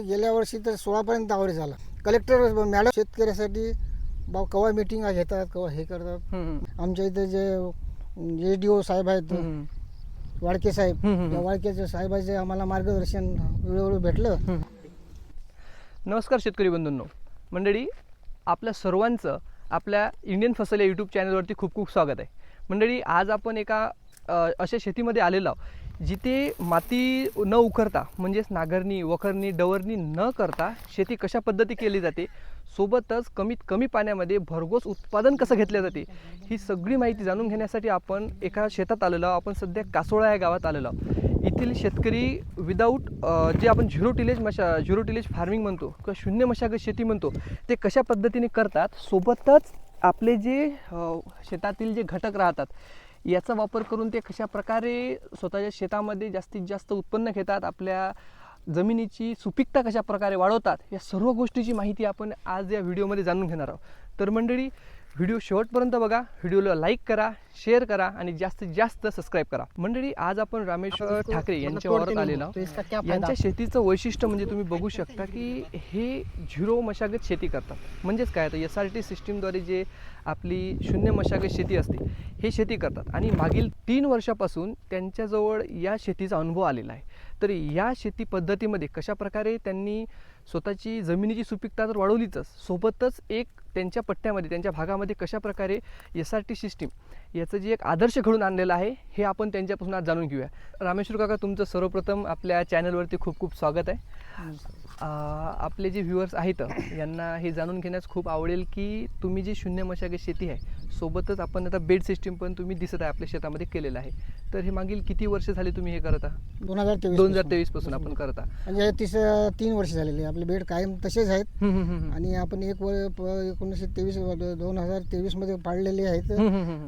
गेल्या वर्षी तर सोळापर्यंत आवड झाला. कलेक्टर मॅडम शेतकऱ्यासाठी बा कवा मिटिंग घेतात कवा हे करतात. आमच्या इथे जे ए डी ओ साहेब आहेत वाडके साहेब. त्या वाडकेच्या साहेबाचे आम्हाला मार्गदर्शन वेळोवेळी भेटलं. नमस्कार शेतकरी बंधूंनो. मंडळी आपल्या सर्वांचं आपल्या इंडियन फसल या यूट्यूब चॅनलवरती खूप खूप स्वागत आहे. मंडळी आज आपण एका अशा शेतीमध्ये आलेलो आहोत. जिथे माती न उखरता म्हणजेच नांगरणी वखरणी डवरणी न करता शेती कशा पद्धती केली जाते? सोबतच कमीत कमी पाण्यामध्ये भरघोस उत्पादन कसं घेतलं जाते? ही सगळी माहिती जाणून घेण्यासाठी आपण एका शेतात आलेलो आपण सध्या कासोळा या गावात आलेलो येथील शेतकरी विदाऊट जे आपण झिरो टिलेज मशा झिरो टिलेज फार्मिंग म्हणतो किंवा शून्य मशागत शेती म्हणतो ते कशा पद्धतीने करतात? सोबतच आपले जे शेतातील जे घटक राहतात याचा वापर करून ते कशा प्रकारे स्वतःच्या शेतामध्ये जास्तीत जास्त उत्पन्न घेतात आपल्या जमिनीची सुपीकता कशा प्रकारे वाढवतात या सर्व गोष्टीची माहिती आपण आज या व्हिडिओमध्ये जाणून घेणार आहोत. तर मंडळी व्हिडिओ शेवटपर्यंत बघा. व्हिडिओला लाईक करा शेअर करा आणि जास्तीत जास्त सबस्क्राईब करा. मंडळी आज आपण रामेश्वर ठाकरे यांच्या वावरात आलेलो आहोत. यांच्या शेतीचं वैशिष्ट्य म्हणजे तुम्ही बघू शकता की हे झिरो मशागत शेती करतात. म्हणजेच काय? तर एस आर टी सिस्टीमद्वारे जे आपली शून्य मशागत शेती असते हे शेती करतात. आणि मागील तीन वर्षापासून त्यांच्याजवळ या शेतीचा अनुभव आलेला आहे. तर या शेती पद्धतीमध्ये कशा प्रकारे त्यांनी स्वतःची जमिनीची सुपीकता तर वाढवलीच सोबतच एक त्यांच्या पट्ट्यामध्ये त्यांच्या भागामध्ये कशा प्रकारे एस आर टी सिस्टीम याचं जे एक आदर्श घडून आणलेलं आहे हे आपण त्यांच्यापासून आज जाणून घेऊया. रामेश्वर काका तुमचं सर्वप्रथम आपल्या चॅनलवरती खूप खूप स्वागत आहे. आपले जे व्ह्युअर्स आहेत यांना हे जाणून घेण्यास खूप आवडेल की तुम्ही जी शून्य मशागत शेती आहे सोबतच आपण आता बेड सिस्टीम पण तुम्ही दिसत आहे आपल्या शेतामध्ये केलेलं आहे. तर हे मागील किती वर्ष झाले तुम्ही हे करत आहात? दोन हजार तेवीस दोन हजार तेवीसपासून आपण करत आहात. म्हणजे तिस तीन वर्ष झालेले आपले बेड कायम तसेच आहेत. आणि आपण एक वर एकोणीसशे तेवीस दोन हजार तेवीसमध्ये पाडलेले आहेत.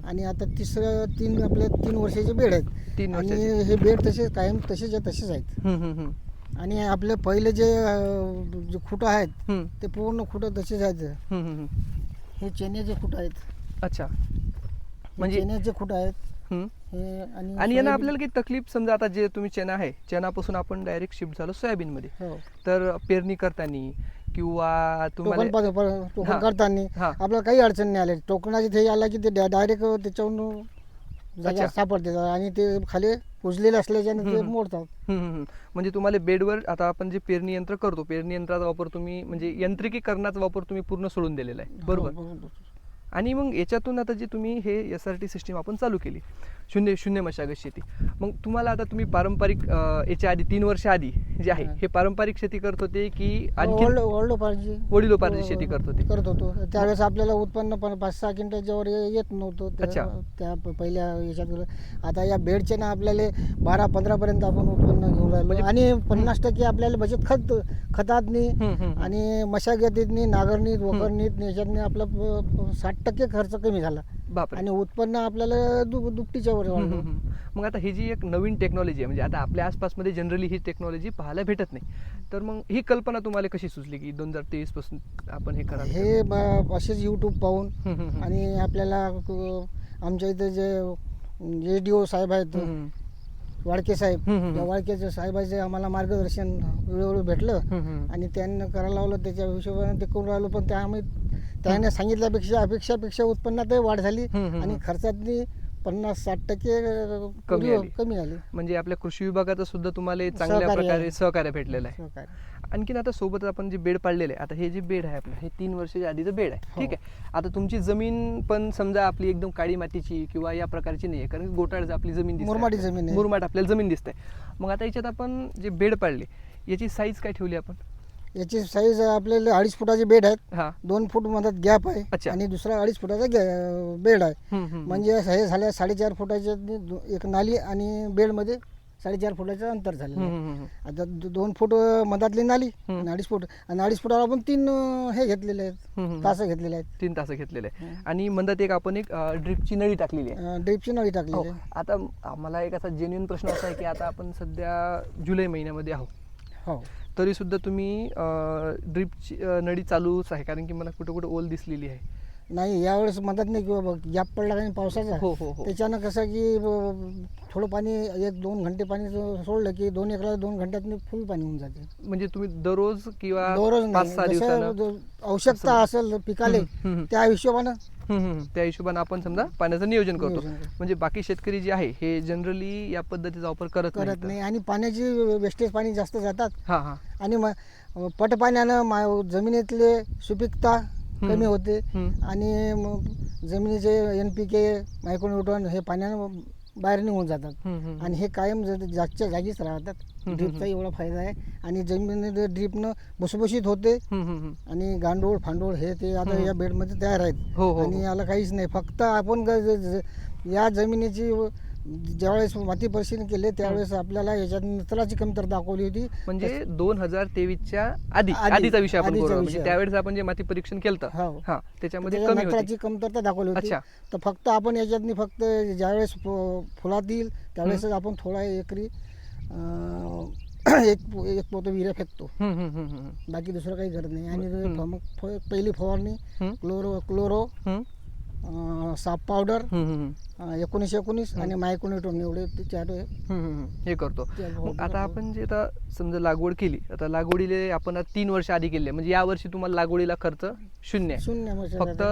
आणि आता तिसरं तीन आपले तीन वर्षाचे बेड आहेत. तीन आणि. हे बेड तसे कायम तसेच तसेच आहेत. आणि आपले पहिले जे जे खुटं आहेत ते पूर्ण खुटं तसेच आहेत. हे चेन्याचे खुटं आहेत. अच्छा म्हणजे चेन्याचे खुटं आहेत हम्म. हे आणि आणि यांना सोयाबीन- आपल्याला काही तकलीफ समजा आता जे तुम्ही चना आहे चनापासून आपण डायरेक्ट शिफ्ट झालो सोयाबीनमध्ये हो तर पेरणी करताना किंवा टोकन तुम्हाला पा- पा- टोकन. करताना हा. आपल्याला काही अडचण नाही आली टोकनाचे ते आला की ते डायरेक्ट त्याच्यावरून जागा अच्छा. सापडते आणि ते खाली पुजलेले असल्याच्याने ते हम्म. मोडतात हम्म, हम्म, हम्म. म्हणजे तुम्हाला बेडवर आता आपण जे पेरणी यंत्र करतो पेरणी यंत्राचा वापर तुम्ही म्हणजे यांत्रिकीकरणाचा वापर तुम्ही पूर्ण सोडून दिलेला आहे बरोबर हो, बरोबर. आणि मग याच्यातून आता जे तुम्ही हे एस आर टी सिस्टीम आपण चालू केली शून्य शून्य मशागत शेती. मग तुम्हाला आता तुम्ही पारंपरिक याच्या आधी तीन वर्ष आधी जे आहे हा. हे पारंपरिक शेती करत होते की आणखी वडलो- वडिलोपार्जी वडिलोपार्जी शेती करत होते. करत होतो. त्यावेळेस आपल्याला उत्पन्न पण पाच सहा क्विंटलच्यावर ये- येत नव्हतं अच्छा. त्या पहिल्या याच्यात आता या बेडचे ना आपल्याला बारा पंधरा पर्यंत आपण उत्पन्न घेऊन राहिलो. म्हणजे- आणि पन्नास टक्के आपल्याला बचत खत खतातनी. आणि मशागतीतनी नागरणीत वखरणीत याच्यातनी आपला साठ टक्के खर्च कमी झाला. आणि उत्पन्न आपल्याला दु हम्म, हम्म, हम्म. मग आता ही जी एक नवीन टेक्नॉलॉजी आहे म्हणजे आता आपल्या आसपासमध्ये जनरली ही टेक्नॉलॉजी पाहायला भेटत नाही तर मग ही कल्पना तुम्हाला कशी सुचली की दोन हजार तेवीसपासून आपण हे करा हे ब- असेच यूट्यूब पाहून. आणि आपल्याला क- आमच्या इथे जे ए डी ओ साहेब आहेत. वाडके साहेब हम्म, हम्म. त्या वाडकेच्या साहेबाचे आम्हाला मार्गदर्शन वेळोवेळी भेटलं. आणि त्यांनी करायला लावलं त्याच्या हिशोबाने ते करून राहिलो पण त्या आम्ही त्याने सांगितल्यापेक्षा अपेक्षापेक्षा उत्पन्नातही वाढ झाली हम्म, हम्म, आणि हम्म. खर्चातली पन्नास साठ टक्के कमी पूर्वी- आली. कमी आली म्हणजे आपल्या कृषी विभागाचं सुद्धा तुम्हाला चांगल्या प्रकारे. सहकार्य भेटलेलं आहे. आणखीन आता सोबत आपण जे बेड पाडलेले आता हे जे बेड आहे आपलं हे तीन वर्षाच्या आधीचं बेड आहे हो. ठीक आहे आता तुमची जमीन पण समजा आपली एकदम काळी मातीची किंवा या प्रकारची नाही आहे कारण की गोटाळ आपली जमीन दिसते मुरमाडी आपल्याला. जमीन आहे. मुरमाड आपल्याला जमीन दिसते मग आता याच्यात आपण जे बेड पाडले याची साईज काय ठेवली आपण याची साईज आपल्याला अडीच फुटाचे बेड आहेत हा दोन फूट मधात गॅप आहे अच्छा. आणि दुसरा अडीच फुटाचा गॅ- बेड आहे हम्म, हम्म, म्हणजे हे झाल्या साडेचार फुटाच्या दो- एक नाली आणि बेडमध्ये साडेचार फुटाचं अंतर झालेलं हम्म, आहे हम्म, हम्म. आता दो- दोन फूट अं, मधातली नाली हम्म. आणि अडीच फूट आणि अडीच फुटावर आपण तीन अं, हे घेतलेले आहेत हम्म, हम्म. तास घेतलेले आहेत तीन तास घेतलेले आहे. आणि मंदात एक आपण एक ड्रिपची नळी टाकलेली आहे अं, ड्रिपची नळी हो. टाकलेली आहे आता आम्हाला एक असा जेन्युन प्रश्न असा आहे की आता आपण सध्या जुलै महिन्यामध्ये आहोत हो तरीसुद्धा तुम्ही ड्रिपची नळी चालूच आहे. कारण की मला कुठं कुठं ओल दिसलेली आहे. नाही यावेळेस म्हणतात नाही किंवा बघ गॅप पडला काही पावसाचा हो हो हो. त्याच्यानं कसं की ब- थोडं पाणी एक दोन घंटे पाणी जो सोडलं की दोन एकला दोन घंट्यात फुल पाणी होऊन जाते. म्हणजे तुम्ही दररोज किंवा दररोज पाच नाही सहा जसं दिवसानं? ज- आवश्यकता असेल पिकाले हम्म, हम्म. त्या हिशोबानं. हम्म, हम्म. त्या हिशोबाने आपण समजा पाण्याचं नियोजन करतो. नियोजन करतो. म्हणजे बाकी शेतकरी जे आहे हे जनरली या पद्धतीचा वापर करत करत. नाही. आणि पाण्याची वेस्टेज पाणी जास्त जातात. हा हा. आणि पट पाण्यानं मा जमिनीतले सुपीकता कमी होते. आणि मग जमिनीचे एन पी के मायक्रोन्यूट्रॉन हे पाण्यानं बाहेर निघून जातात. आणि हे कायम जागच्या जागीच राहतात ड्रीपचा एवढा फायदा आहे आणि जमिनीत ड्रीपनं भुसभुशीत होते. आणि गांडूळ फांडूळ हे ते आता. या बेडमध्ये तयार आहेत हो, हो, आणि हो. याला काहीच नाही फक्त आपण या जमिनीची ज्यावेळेस माती परिशीलन केले त्यावेळेस आपल्याला याच्यात निचराची कमतरता दाखवली होती म्हणजे दोन हजार तेवीसच्या आधी आधी- आधीचा विषय आपण आधीचा करू म्हणजे विषय. त्यावेळेस आपण जे माती परीक्षण केलं हो. हा त्याच्यामध्ये त्याच्यात कमी नत्राची कमतरता दाखवली होती अच्छा. तर फक्त आपण याच्यातनी फक्त ज्यावेळेस फु- फुलात येईल त्यावेळेस आपण थोडा एकरी अं, एक एक पोतं विऱ्या फेकतो हम्म, हम्म, हम्म, हम्म. बाकी दुसरं काही करत नाही आणि मग फ- पहिली फवारणी हम्म. क्लोरो क्लोरो हम्म, साप पावडर अं, एकोणीस एकोणीस आणि मायकोनेटोन एवढे चार. हे करतो मग आता. आपण जे आता समजा लागवड केली आता लागवडीले आपण तीन वर्ष आधी केली. म्हणजे या वर्षी तुम्हाला लागवडीला खर्च शून्य शून्य म्हणजे फक्त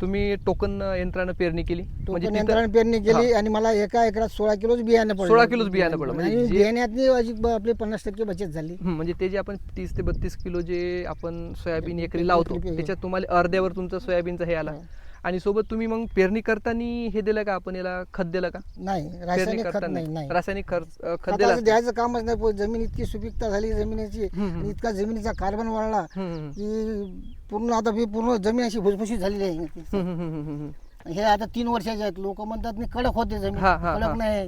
तुम्ही टोकन यंत्रानं पेरणी केली म्हणजे यंत्राने पेरणी केली आणि मला एका एकरात सोळा किलोच बियाणं पडलं 16 किलोच बियाणं पडलं. म्हणजे अजिब आपली पन्नास टक्के बचत झाली म्हणजे ते जे आपण तीस ते बत्तीस किलो जे आपण सोयाबीन एकरी एक लावतो त्याच्यात तुम्हाला अर्ध्यावर तुमचं सोयाबीनचं हे आला हो. आणि सोबत तुम्ही मग पेरणी करताना हे दिलं का आपण याला खत दिलं का नाही पेरणी रासायनिक खत करताना नाही नाही रासायनिक खर्च अं, खत खताचं. द्यायचं कामच नाही पण जमीन इतकी सुपीकता झाली जमिनीची. आणि इतका जमिनीचा कार्बन वाढला. की पूर्ण आता ही पूर्ण जमीन अशी भुसभुशीत झालेली आहे. हे आता तीन वर्षाचे आहेत लोक म्हणतात नाही कडक होते जमीन हा, हा, हा. कडक नाही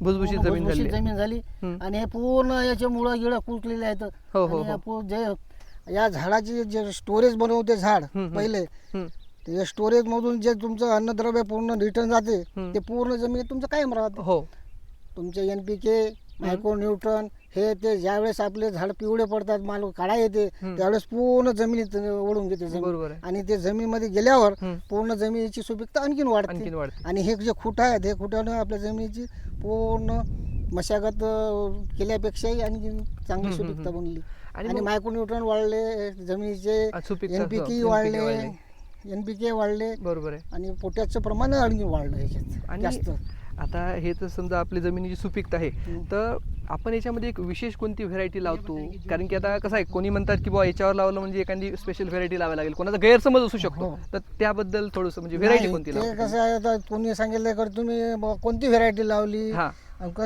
भुसभुशीत पूर्ण जमीन झाली जमीन झाली हम्म. आणि हे पूर्ण याचे मुळं गिळं कुचलेले आहेत हो, हो, आणि हो. आपण जे या झाडाची जे स्टोरेज बनवते झाड हम्म. पहिले हम्म. ते स्टोरेज मधून जे तुमचं अन्नद्रव्य पूर्ण रिटर्न जाते हम्म. ते पूर्ण जमिनीत तुमचं कायम राहते हो तुमचे एन पी के मायक्रोन्यूट्रॉन हे ते ज्यावेळेस आपले झाड पिवळे पडतात माल काळा येते हम्म. त्यावेळेस पूर्ण जमिनीत ओढून घेते जमीन आहे. आणि ते जमिनीमध्ये गेल्यावर हम्म. पूर्ण जमिनीची सुपीकता आणखीन वाढते आणखीन वाढते. आणि हे जे खुट आहेत हे खुटानं आपल्या जमिनीची पूर्ण मशागत अं, केल्यापेक्षाही आणखी चांगली हम्म, सुपीकता. बनली आणि आणि मग- मायक्रोन्यूट्रॉन वाढले जमिनीचे आ, सुपीकता, एन पी हो, के NPK वाढले वाढले. एन पी के वाढले. बरोबर आहे. आणि पोटॅशचं प्रमाण आणखी वाढलं याच्यात आणि जास्त. आता हे तर समजा आपली जमिनीची सुपीकता आहे. तर आपण याच्यामध्ये एक विशेष कोणती व्हेरायटी लावतो? कारण की आता कसं आहे कोणी म्हणतात की बुवा याच्यावर लावलं म्हणजे एखादी स्पेशल व्हेरायटी लावावी लागेल. कोणाचा गैरसमज असू शकतो. हो. तर त्याबद्दल थोडंसं म्हणजे व्हेरायटी कोणती ते लावतो? कसं आहे आता कोणी सांगितलं तुम्ही कोणती व्हेरायटी लावली? हा. क-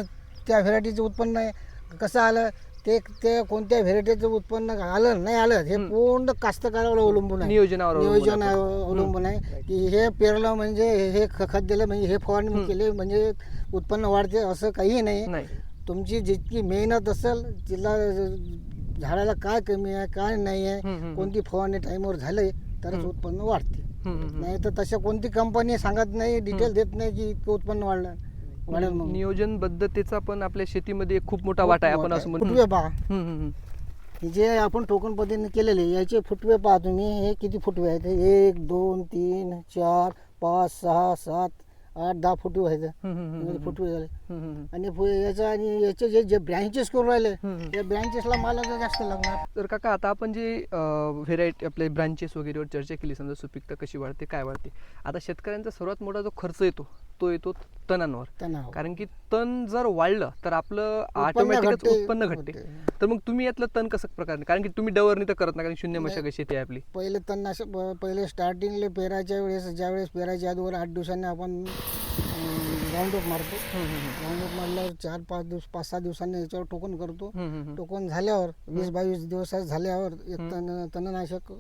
त्या व्हेरायटीचं उत्पन्न आहे. कसं आलं? ते ते कोणत्या व्हेरायटीचं उत्पन्न आलं नाही आलं हे पूर्ण कास्तकारावर अवलंबून आहे. नियोजनावर नियोजन. अवलंबून आहे. की हे पेरलं म्हणजे हे- खत दिलं म्हणजे हे फवारणी केले म्हणजे उत्पन्न वाढते असं काही नाही. तुमची जितकी मेहनत असेल तिला झाडाला काय कमी आहे काय नाही आहे. कोणती फवारणी टाईमवर झाले तरच. उत्पन्न वाढते. नाही तर तशा कोणती कंपनी सांगत नाही डिटेल देत नाही की इतकं उत्पन्न वाढलं. नियोजनबद्धतेचा पण आपल्या शेतीमध्ये खूप मोठा वाटा आहे आपण असं म्हणू फुटवे पहा. हम्म, हम्म, हम्म. हे जे आपण टोकन पद्धतीने केलेले याचे फुटवे पहा तुम्ही. हे किती फुटवे आहेत? एक दोन तीन चार पाच सहा सात आठ दहा फुटवे आहेत. म्हणजे फुटवे झाले. आणि याचं आणि याचे जे जे ब्रँचेस करून राहिले. त्या ब्रँचेसला मला जास्त लागणार. तर काका आता आपण जे व्हेरायटी आपले ब्रांचेस वगैरेवर चर्चा केली समजा सुपीकता कशी वाढते काय वाढते आता शेतकऱ्यांचा सर्वात मोठा जो खर्च येतो तो येतो तणांवर. कारण की तण जर वाढलं तर आपलं ऑटोमॅटिकच. उत्पन्न घटते. तर मग तुम्ही यातलं तण कसं प्रकारे कारण की तुम्ही डवरणी तर करत नाही कारण शून्य मशागत शेती आहे आपली. पहिले प- पहिले स्टार्टिंगले पेरायच्या वेळेस ज्यावेळेस पेरायच्या अगोदर आठ दिवसांनी आपण राऊंडअप मारतो राऊंडअप मारल्यावर चार पाच दिवस पाच सहा दिवसांनी याच्यावर टोकन करतो. टोकन झाल्यावर वीस बावीस दिवस झाल्यावर एक तण तणनाशक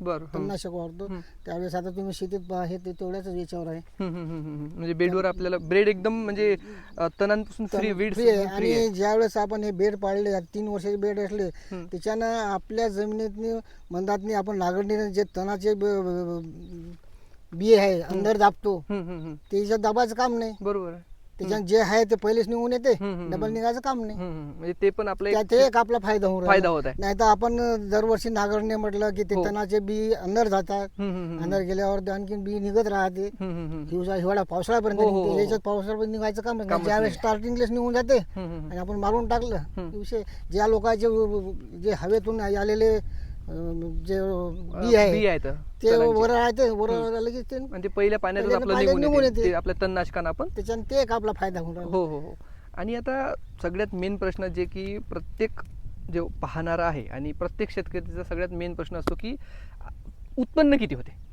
बरं. तणनाशक वाढतो. त्यावेळेस आता तुम्ही शेतीत पहा हे ते तेवढ्याच याच्यावर आहे. म्हणजे बेडवर आपल्याला ब्रेड एकदम म्हणजे तणांपासून फ्री वीड फ्री आहे आणि ज्यावेळेस आपण हे बेड पाडले तीन वर्षाचे बेड असले. त्याच्यानं आपल्या जमिनीतनी मंदातनी आपण लागणीने जे तणाचे ब- आहे अंदर दाबतो त्याच्यात दाबायचं काम नाही बरोबर आहे त्याच्यात जे आहे ते पहिलेच निघून येते हम्म, हम्म, डबल निघायचं काम नाही हम्म, हम्म. म्हणजे ते पण आपलं एक आपला फायदा होऊन फायदा होत आहे नाही तर आपण दरवर्षी नागरणे म्हटलं की ते हो. तणाचे बी अंदर जातात हम्म, हम्म, हम्म. अंदर गेल्यावर ते आणखीन बी निघत राहते हम्म, हम्म, हम्म. हिवसा हिवाळा पावसाळ्यापर्यंत हो, हो, निघते. हो. याच्यात पावसाळ्यापर्यंत निघायचं काम कामच ज्यावेळेस नाही. स्टार्टिंगलेच निघून जाते हम्म, हम्म. आणि आपण मारून टाकलं हम्म. विषय ज्या लोकांचे जे हवेतून आलेले जे बी बी आहे आहेत ते तणांचे. वर राहते वर लगेच ते. म्हणजे पहिल्या पाण्यातच आपलं पाण्यात निघून निघून येते येते. ते आपल्या तणनाशकानं आपण. त्याच्यानं ते एक आपला फायदा होऊन राहिला. हो हो हो. आणि आता सगळ्यात मेन प्रश्न जे की प्रत्येक जो पाहणारा आहे आणि प्रत्येक शेतकऱ्याचा सगळ्यात मेन प्रश्न असतो की उत्पन्न किती होते?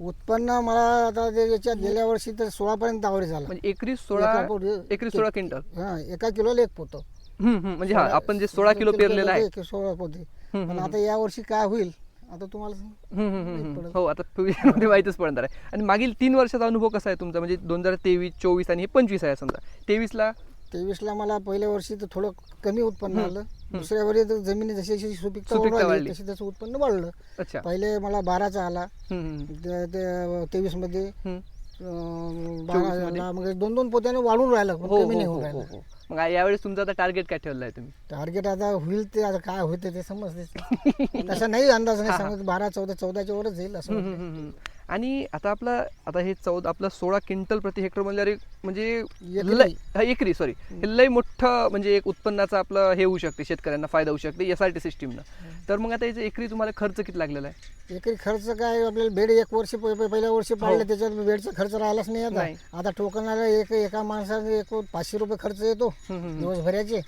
उत्पन्न मला आता ते याच्यात गेल्या वर्षी तर सोळा पर्यंत आवडी झाला. म्हणजे एकरी सोळा एका पोटी- एकरी सोळा क्विंटल. हा एका किलोला एक पोतं. हम्म, हम्म. म्हणजे हा आपण जे सोळा किलो पेरलेलं आहे. सोळा पोते. पण. आता या वर्षी काय होईल? आता तुम्हाला माहीत. पडेल. हो आता फ्युचरमध्ये माहीतच पडणार आहे. आणि मागील तीन वर्षाचा अनुभव कसा आहे तुमचा? म्हणजे दोन हजार तेवीस चोवीस आणि हे पंचवीस आहे समजा. तेवीसला? तेवीसला मला पहिल्या वर्षी तर थोडं कमी उत्पन्न आलं. दुसऱ्या वर्षी तर जमिनी जशी जशी सुपीकता सुपीकता वाढली वाढली. तशी तसं उत्पन्न वाढलं. अच्छा. पहिले मला बाराचा आला. हम्म, हम्म, तेवीसमध्ये हम्म. अं, बारा 24 मध्ये? आला मग दोन दोन पोत्याने वाढून राहिलं पण हो कमी हो नाही हो होऊन हो राहिलं. हो. मग यावेळेस तुमचं आता टार्गेट काय ठेवलं आहे तुम्ही टार्गेट आता होईल ते आता काय होते ते समजते तसं नाही अंदाज नाही सांगत बारा चौदा चौदाच्या वरच जाईल असं हम्म, वाटतं. हम्म, हम्म. आणि आता आपला आता हे चौदा आपला सोळा क्विंटल प्रति हेक्टर म्हणजे म्हणजे एकरी. लय हा, एकरी सॉरी हे लय मोठं म्हणजे एक उत्पन्नाचं आपलं हे होऊ शकते शेतकऱ्यांना फायदा होऊ शकते एस आर टी सिस्टीमनं तर मग आता याचं एकरी तुम्हाला खर्च किती लागलेला आहे? एकरी खर्च काय आपल्याला बेड एक वर्ष पहिल्या वर्षी पाडले त्याच्यात बेडचा खर्च राहिलाच नाही हो. आता आता टोकनाला एक एका माणसाने एक पाचशे रुपये खर्च येतो दिवसभराचे.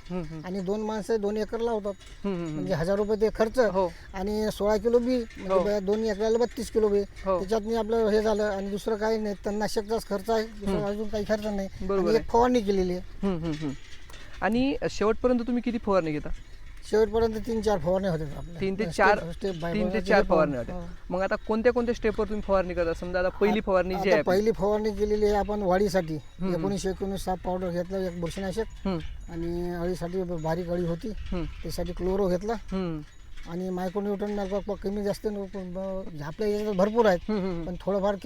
आणि दोन माणसं दोन एकर लावतात. म्हणजे हजार रुपये ते खर्च. हो. आणि सोळा किलो बी हो. म्हणजे दोन एकराला बत्तीस किलो बी. हो. त्याच्यात मी आपलं हे झालं आणि दुसरं काही नाही. तणनाशकचाच खर्च आहे. दुसरं अजून काही खर्च नाही. बरोबर आणि आहे. एक फवारणी केलेली आहे. हम्म, हम्म, हम्म. आणि शेवटपर्यंत तुम्ही किती फवारणी घेता? शेवटपर्यंत तीन चार फवारणी होते आपल्या तीन ते Step- चार step by तीन ते step चार फवारणी हो. होत्या मग आता कोणत्या कोणत्या स्टेपवर तुम्ही फवारणी करता? समजा आता पहिली फवारणी जी आता आहे पहिली फवारणी केलेली आहे आपण वाढीसाठी. एकोणीसशे एकोणीस साप पावडर घेतलं एक बुरशीनाशक. हम्म, आणि अळीसाठी बारीक अळी होती. हम्म, त्यासाठी क्लोरो घेतला. हम्म, आणि मायक्रोन्यूटन कमी जास्त ब- आपल्या याच्यात भरपूर आहेत. पण थोडंफार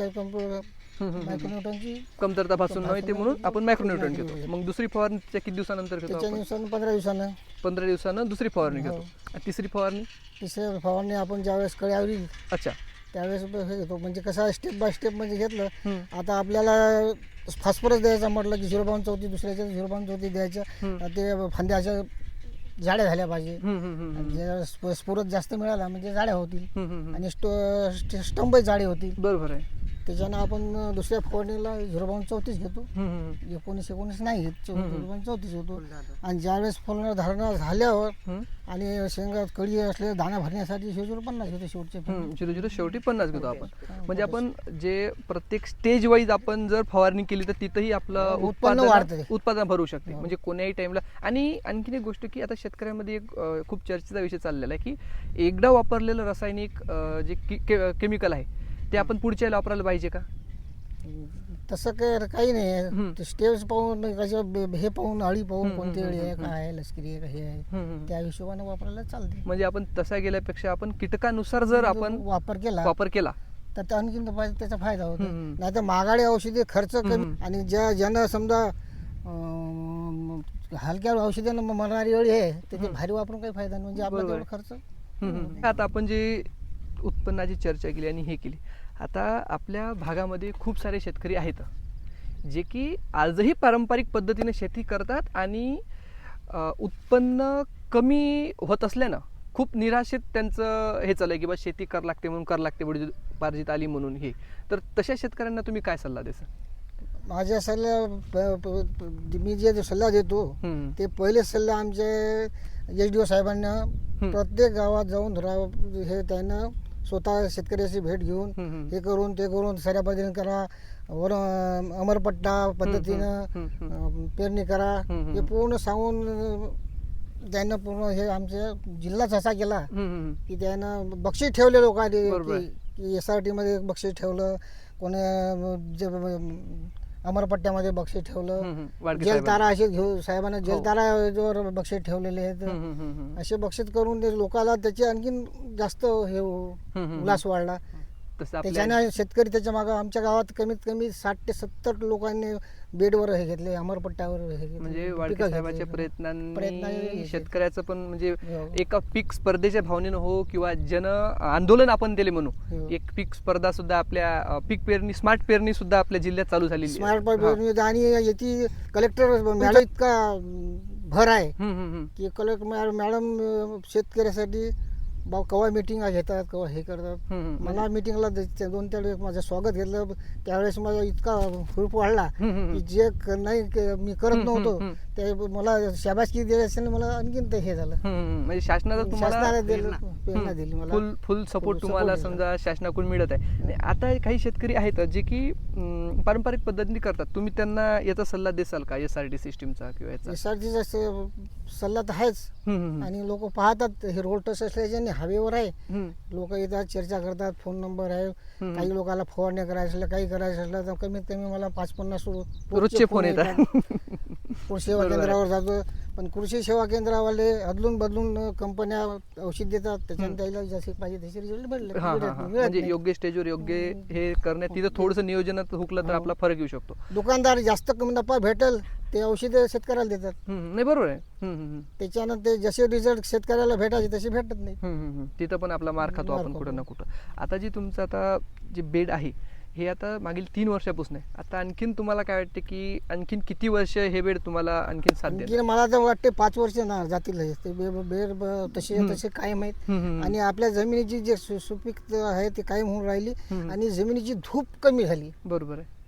हम्म. मायक्रोन्यूटनची कमतरता भासून ते म्हणून आपण मायक्रोन्यूट्रन घेतो. मायक्रोन्यूट्रन मग दुसरी फवारणी किती दिवसानंतर घेतो दिवसानं पंधरा दिवसानं. पंधरा दिवसानं दुसरी फवारणी घेतो. हो. आणि तिसरी फवारणी? तिसऱ्या फवारणी आपण ज्यावेळेस येईल अच्छा. त्यावेळेस हे घेतो. म्हणजे कसं स्टेप बाय स्टेप म्हणजे घेतलं आता आपल्याला फॉस्फरस द्यायचा म्हटलं की झिरो पाऊन चौथी दुसऱ्याच्या झिरो पाऊन चौथी द्यायच्या. ते फांद्याच्या जाड्या झाल्या पाहिजे. हम्म, हम्म, हम्म, हम्म, जे स्प- स्फुरत जास्त मिळाला म्हणजे जाड्या होतील. आणि स्टो स्टंपही जाडे होतील. बरोबर आहे. त्याच्यानं आपण दुसऱ्या फवारणीला झिरो पाऊन चौतीस घेतो. एकोणीस एकोणीस नाही घेत. झिरो पाऊन चौतीस होतो. आणि ज्यावेळेस फुलणं धारणं झाल्यावर आणि शेंगा कळी असले दाणा भरण्यासाठी झिरो पन्नास घेतो शेवटचे. झिरो झिरो शेवटी पन्नास घेतो आपण. म्हणजे आपण जे प्रत्येक स्टेज वाईज आपण जर फवारणी केली तर तिथंही आपलं उत्पन्न उत्पादन वाढतंय. उत्पादन भरू शकते. हो. म्हणजे कोण्याही टाइमला आणि आणखीन एक गोष्ट की आता शेतकऱ्यामध्ये एक खूप चर्चेचा विषय चाललेला आहे की एकदा वापरलेलं रासायनिक जे केमिकल आहे ते आपण पुढच्या वेळेला वापरायला पाहिजे का? तसं काय काही. नाही. ते स्टेज पाहून बे- हे पाहून अळी पाहून कोणती अळी आहे काय आहे लष्करी आहे का हे आहे. त्या हिशोबाने वापरायला चालते. म्हणजे आपण तसा गेल्यापेक्षा आपण कीटकानुसार जर आपण वापर केला वापर केला. तर त्या आणखीन फाय- त्याचा फायदा होतो. हम्म. नाही तर महागाडी औषधी खर्च कमी. आणि ज्या ज्यांना समजा अं, हलक्या औषधानं मरणारी अळी आहे त्याचे भारी वापरून काही फायदा नाही. म्हणजे आपला बरोबर. तेवढा खर्च हम्म, हम्म. आता आपण जे उत्पन्नाची चर्चा केली आणि हे केली आता आपल्या भागामध्ये खूप सारे शेतकरी आहेत जे की आजही पारंपरिक पद्धतीने शेती करतात आणि उत्पन्न कमी होत असल्यानं खूप निराशेत त्यांचं हे चालू आहे की बा शेती कर लागते म्हणून कर लागते पार्जित आली म्हणून हे. तर तशा शेतकऱ्यांना तुम्ही काय सल्ला देसा माझ्या सल्ला मी जे सल्ला देतो ते पहिले सल्ला आमचे एच डी ओ साहेबांना प्रत्येक गावात जाऊन हे त्यानं स्वतः शेतकऱ्याची भेट घेऊन हम्म. हे करून ते करून साऱ्या पद्धतीने करा वर अमरपट्टा पद्धतीनं हम्म, हम्म, अं, पेरणी करा. हम्म. हे पूर्ण सांगून अं, त्यानं पूर्ण हे आमच्या जिल्हाच असा केला हम्म, हम्म, की त्यानं बक्षीस ठेवले लोकांनी बरोबर. की- एस आर टीमध्ये बक्षीस ठेवलं. कोणी अं, जे अमरपट्ट्यामध्ये बक्षीस ठेवलं जलतारा असे घेऊ साहेबांना हो. जलतारावर बक्षीस ठेवलेले आहेत. असे बक्षीस करून ते लोकाला त्याचे आणखीन जास्त हे हो-. उल्हास वाढला त्याच्याने शेतकरी त्याच्या मागं आमच्या गावात कमीत कमी साठ ते सत्तर लोकांनी बेडवर हे घेतले अमरपट्ट्यावर हे घेतले म्हणजे पिकं वाडके घेतली. साहेबांच्या प्रयत्नाने. शेतकऱ्याचं पण म्हणजे हो. एका पीक स्पर्धेच्या भावनेनं हो किंवा जन आंदोलन आपण त्याला म्हणू हो. एक पीक स्पर्धा सुद्धा आपल्या अं, पीक पेरणी स्मार्ट पेरणी सुद्धा आपल्या जिल्ह्यात चालू झालेली आहे. स्मार्ट हा. पाईप आणि याची कलेक्टर मॅडम इतका भर आहे हम्म, हम्म, हम्म. की कलेक्टर मॅडम शेतकऱ्यासाठी बा कवा मिटिंग घेतात कवा हे करतात. हम्म. मला मिटिंगला दोन चार वेळेस माझं स्वागत घेतलं. त्यावेळेस माझा इतका हुरूप वाढला हम्म, की जे क- नाही क- मी करत नव्हतो. हम्म, ते मला शाबासकी दिली असेल मला आणखीन ते हे झालं. हम्म. म्हणजे शासनाचा तुम्हाला शासनाने दिलं प्रेरणा. दिली मला. फुल फुल सपोर्ट तुम्हाला समजा शासनाकडून मिळत आहे. आणि आता काही शेतकरी आहेत जे की अं, पारंपरिक पद्धतीने करतात. तुम्ही त्यांना याचा सल्ला देसाल का? एस आर टी सिस्टीमचा किंवा याचा? एस आर टीचा सल्ला तर आहेच. हम्म, हम्म, आणि लोक पाहतात हे रोड टच असल्याच्याने हवेवर आहे. हम्म. लोक येतात चर्चा करतात फोन नंबर आहे. हम्म. काही लोकांना फवारणी करायचं असलं काही करायचं असलं तर कमीत कमी मला पाच पन्नास रोजचे फोन येतात. कृषी सेवा बरोबर आहे. केंद्रावर जातो पण कृषी सेवा केंद्रावाले अदलून बदलून कंपन्या औषध देतात त्याच्याने त्याला जसे पाहिजे तसे रिझल्ट भेटले हा हा हा मिळत म्हणजे नाही. योग्य स्टेजवर योग्य हे करण्यात तिथं थोडंसं नियोजनात हुकलं तर हो. आपला फरक येऊ शकतो दुकानदार जास्त कमी नफा भेटेल ते औषध शेतकऱ्याला देतात हम्म, हम्म. नाही बरोबर आहे हम्म, हम्म, हम्म. त्याच्यानं ते जसे रिझल्ट शेतकऱ्याला भेटायचे तसे भेटत नाही हम्म, हम्म, हम्म. तिथं पण आपला मार खातो मार आपण कुठं ना. कुठं आता जी तुमचं आता जे बेड आहे हे आता मागील तीन वर्षापासून आहे आता आणखीन तुम्हाला काय वाटते की आणखीन किती वर्ष हे बेड तुम्हाला आणखीन साथ आणखी? मला तर वाटते पाच वर्ष ना जातील हे. ते बे- बेर ब- तसे. तसे कायम आहेत हम्म, हम्म, आणि आपल्या जमिनीची जे सु- सुपीकता आहे ती कायम होऊन राहिली हम्म. आणि जमिनीची धूप कमी झाली बरोबर आहे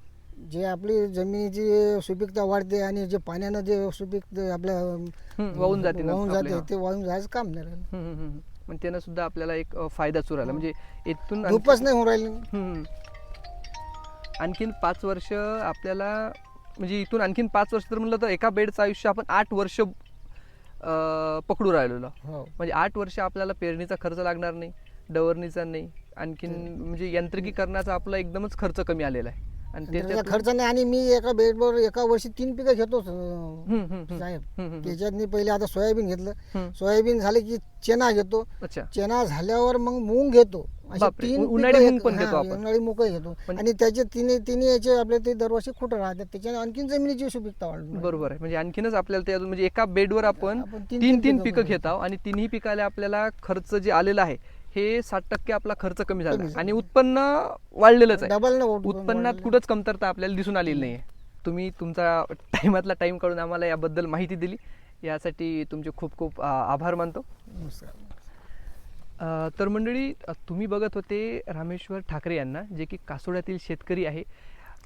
जे आपली जमिनीची सुपीकता वाढते आणि जे पाण्यानं जे सुपीक आपल्या हम्म, वाहून जाते ना वाहून आपले, जाते हा. ते वाहून जायचं काम नाही राहिलं हम्म, हम्म, हम्म. मग त्यानं सुद्धा आपल्याला एक अ, फायदा राहिला म्हणजे इथून आणखी- धूपच नाही होऊन राहिली हम्म. आणखीन पाच वर्ष आपल्याला म्हणजे इथून आणखीन पाच वर्ष तर म्हणलं तर एका बेडचं आयुष्य आपण आठ वर्ष पकडू राहिलेलो. हो. म्हणजे आठ वर्ष आपल्याला पेरणीचा खर्च लागणार नाही डवरणीचा नाही. आणखीन म्हणजे यांत्रिकीकरणाचा आपला एकदमच खर्च कमी आलेला आहे. आणि त्याचा त्याच्यात खर्च नाही. आणि मी एका बेडवर एका वर्षी तीन पिकं घेतोच हम्म, हम्म, हम्म. साहेब. हम्म, हम्म. त्याच्यातनी पहिले आता सोयाबीन घेतलं. हम्म. सोयाबीन झाले की चना घेतो. अच्छा. चना झाल्यावर मग मूग घेतो. बापरे, तीन उ- उन्हाळी मूग एक- पण हा, घेतो आपण. उन्हाळी मूग घेतो. पण- आणि त्याचे तिन्ही तिन्ही याचे आपले ते दरवर्षी खोटं राहतात. त्याच्याने आणखीन जमिनीची सुपीकता वाढून बरोबर आहे. म्हणजे आणखीनच आपल्याला ते अजून म्हणजे एका बेडवर आपण आपण तीन तीन- तीन तीन पिकं पिकं घेत आहोत. आणि तिन्ही पिकाला आपल्याला खर्च जे आलेला आहे हे साठ टक्के आपला खर्च कमी झाला. आणि उत्पन्न वाढलेलंच आहे. उत्पन्नात कुठंच कमतरता आपल्याला दिसून आलेली नाही तुम्ही तुमचा टाइमातला टाइम काढून आम्हाला याबद्दल माहिती दिली. यासाठी तुमचे खूप खूप आभार मानतो. तर मंडळी तुम्ही बघत होते रामेश्वर ठाकरे यांना जे की कासोड्यातील शेतकरी आहे.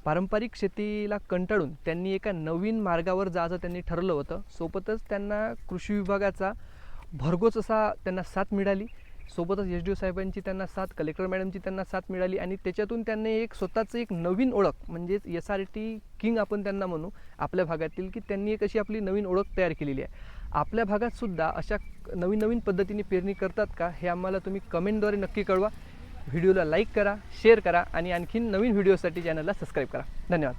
पारंपरिक शेतीला कंटाळून त्यांनी एका नवीन मार्गावर जायचं त्यांनी ठरवलं होतं. सोबतच त्यांना कृषी विभागाचा भरघोस असा त्यांना साथ मिळाली. सोबतच एच डी ओ साहेबांची त्यांना साथ कलेक्टर मॅडमची त्यांना साथ मिळाली आणि त्याच्यातून त्यांनी एक स्वतःचं एक नवीन ओळख म्हणजेच एस आर टी किंग आपण त्यांना म्हणू आपल्या भागातील की त्यांनी एक अशी आपली नवीन ओळख तयार केलेली आहे. आपल्या भागात सुद्धा अशा नवीन नवीन पद्धतीने पेरणी करतात का हे आम्हाला तुम्ही कमेंटद्वारे नक्की कळवा. व्हिडिओला लाईक करा शेअर करा आणि आणखीन नवीन व्हिडिओसाठी चॅनलला सबस्क्राईब करा. धन्यवाद.